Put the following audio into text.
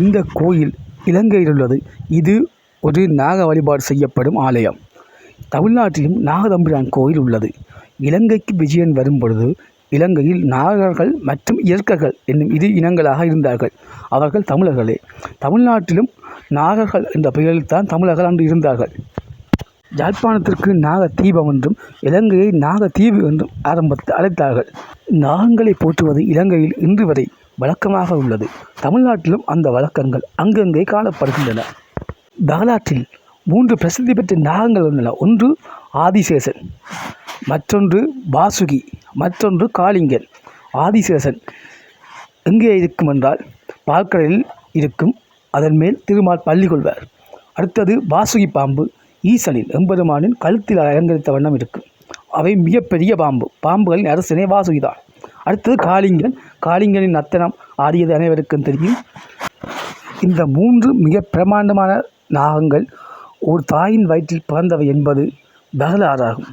இந்த கோயில் இலங்கையில் உள்ளது. இது ஒரு நாக வழிபாடு செய்யப்படும் ஆலயம். தமிழ்நாட்டிலும் நாகதம்பிரான் கோயில் உள்ளது. இலங்கைக்கு விஜயன் வரும்பொழுது இலங்கையில் நாகர்கள் மற்றும் இயற்கர்கள் என்னும் இரு இனங்களாக இருந்தார்கள். அவர்கள் தமிழர்களே. தமிழ்நாட்டிலும் நாகர்கள் என்ற பெயரில் தான் தமிழர்கள் அன்று இருந்தார்கள். யாழ்ப்பாணத்திற்கு நாக தீபம் என்றும் இலங்கையை நாகதீவு என்றும் ஆரம்பத்தில் அழைத்தார்கள். நாகங்களை போற்றுவது இலங்கையில் இன்று வரை வழக்கமாக உள்ளது. தமிழ்நாட்டிலும் அந்த வழக்கங்கள் அங்கங்கே காணப்படுகின்றன. வரலாற்றில் மூன்று பிரசித்தி பெற்ற நாகங்கள் உள்ளன. ஒன்று ஆதிசேஷன் மற்றொன்று வாசுகி மற்றொன்று காளிங்கன். ஆதிசேஷன் எங்கே இருக்கும் என்றால் பால்கடலில் இருக்கும். அதன் மேல் திருமால் பள்ளி கொள்வார். அடுத்தது வாசுகி பாம்பு. ஈசனில் எம்பெருமானின் கழுத்தில் அலங்கரித்த வண்ணம் இருக்கும். அவை மிகப்பெரிய பாம்பு. பாம்புகளின் அரசனே வாசுகிதான். அடுத்தது காளிங்கன். காளிங்கனின் நத்தனம் ஆடியது அனைவருக்கும் தெரியும். இந்த மூன்று மிக பிரமாண்டமான நாகங்கள் ஒரு தாயின் வயிற்றில் பிறந்தவை என்பது வரலாறாகும்